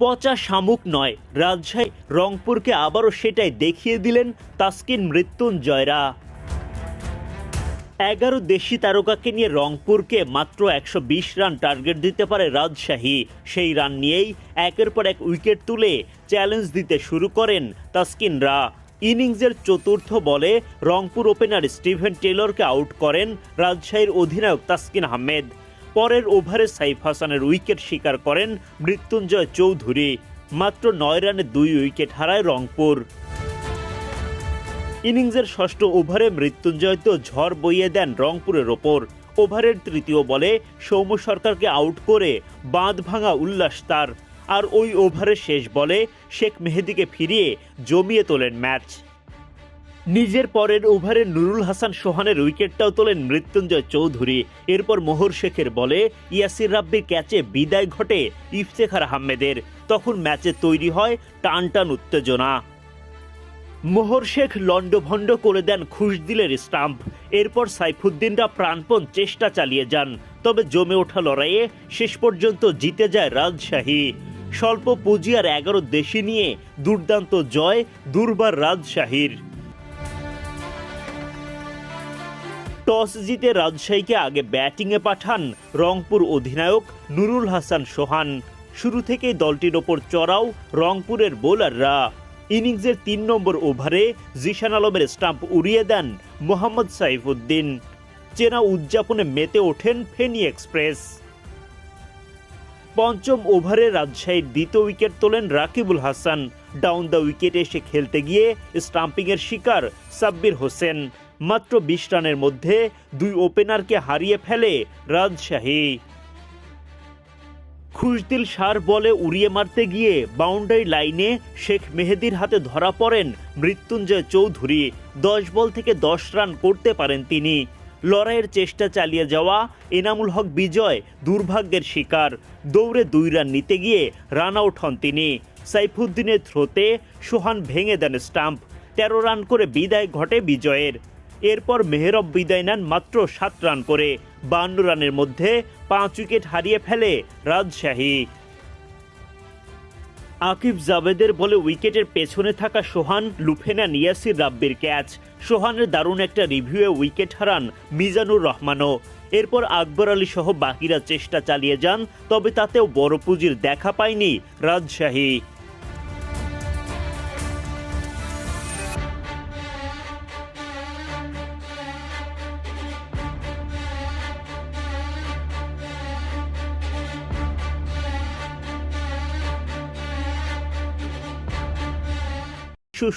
পচা শামুক নয়। রাজশাহী, রংপুরকে আবারও সেটাই দেখিয়ে দিলেন তাসকিন মৃত্যুঞ্জয়রা। এগারো দেশি তারকাকে নিয়ে রংপুরকে মাত্র একশো বিশ রান টার্গেট দিতে পারে রাজশাহী। সেই রান নিয়েই একের পর এক উইকেট তুলে চ্যালেঞ্জ দিতে শুরু করেন তাসকিনরা। ইনিংসের চতুর্থ বলে রংপুর ওপেনার স্টিভেন টেলরকে আউট করেন রাজশাহীর অধিনায়ক তাসকিন আহমেদ। পরের ওভারে সাইফ হাসানের উইকেট শিকার করেন মৃত্যুঞ্জয় চৌধুরী, মাত্র নয় রানে দুই উইকেট হারায় রংপুর। ইনিংসের ষষ্ঠ ওভারে মৃত্যুঞ্জয় তো ঝড় বইয়ে দেন রংপুরের ওপর। ওভারের তৃতীয় বলে সৌম্য সরকারকে আউট করে বাঁধ ভাঙা উল্লাস তার। আর ওই ওভারের শেষ বলে শেখ মেহেদিকে ফিরিয়ে জমিয়ে তোলেন ম্যাচ। নিজের পরের ওভারে নুরুল হাসান সোহানের উইকেটটাও তোলেন মৃত্যুঞ্জয় চৌধুরী। এরপর মোহর শেখের বলে ইয়াসির রাব্বির ক্যাচে বিদায় ঘটে ইফতেখার আহমেদের। তখন ম্যাচে তৈরি হয় টান টান উত্তেজনা। মোহর শেখ লন্ডভন্ড করে দেন খুশদিলের স্টাম্প। এরপর সাইফুদ্দিনরা প্রাণপণ চেষ্টা চালিয়ে যান। তবে জমে ওঠা লড়াইয়ে শেষ পর্যন্ত জিতে যায় রাজশাহী। স্বল্প পুঁজি আর এগারো দেশি নিয়ে দুর্দান্ত জয় দুর্বার রাজশাহীর। টস জিতে রাজশাহীকে আগে ব্যাটিংয়ে পাঠান রংপুর অধিনায়ক নুরুল হাসান সোহান। শুরু থেকেই দলটির ওপর চড়াও রংপুরের বোলাররা। ইনিংসের তিন নম্বর ওভারে জিশান আলমের স্টাম্প উড়িয়ে দেন মোহাম্মদ সাইফুদ্দিন। চেনা উদযাপনে মেতে ওঠেন ফেনী এক্সপ্রেস। পঞ্চম ওভারে রাজশাহীর দ্বিতীয় উইকেট তোলেন রাকিবুল হাসান। ডাউন দ্য উইকেটে এসে খেলতে গিয়ে স্টাম্পিংয়ের শিকার সাব্বির হোসেন। মাত্র বিশ রানের মধ্যে দুই ওপেনারকে হারিয়ে ফেলে রাজশাহী। খুশদিল সার বলে উড়িয়ে মারতে গিয়ে বাউন্ডারি লাইনে শেখ মেহেদির হাতে ধরা পড়েন মৃত্যুঞ্জয় চৌধুরী। দশ বল থেকে দশ রান করতে পারেন তিনি। লড়াইয়ের চেষ্টা চালিয়ে যাওয়া এনামুল হক বিজয় দুর্ভাগ্যের শিকার। দৌড়ে দুই রান নিতে গিয়ে রান আউট হন তিনি। সাইফুদ্দিনের থ্রোতে সোহান ভেঙে দেন স্টাম্প। তেরো রান করে বিদায় ঘটে বিজয়ের। এরপর মেহরব বিদায় নেন মাত্র সাত রান করে। বান্ন রানের মধ্যে পাঁচ উইকেট হারিয়ে ফেলে রাজশাহী। আকিব জাভেদের বলে উইকেটের পেছনে থাকা সোহান লুফে নেন ইয়াসির রাব্বির ক্যাচ। সোহানের দারুণ একটা রিভিউয়ে উইকেট হারান মিজানুর রহমানও। এরপর আকবর আলী সহ বাকিরা চেষ্টা চালিয়ে যান, তবে তাতেও বড় পুঁজির দেখা পায়নি রাজশাহী।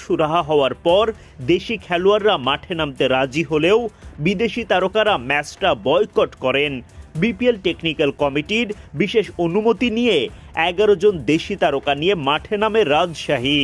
সুরাহা হওয়ার পর দেশি খেলোয়াড়রা মাঠে নামতে রাজি হলেও বিদেশি তারকারা ম্যাচটা বয়কট করেন। বিপিএল টেকনিক্যাল কমিটির বিশেষ অনুমতি নিয়ে এগারো জন দেশি তারকা নিয়ে মাঠে নামে রাজশাহী।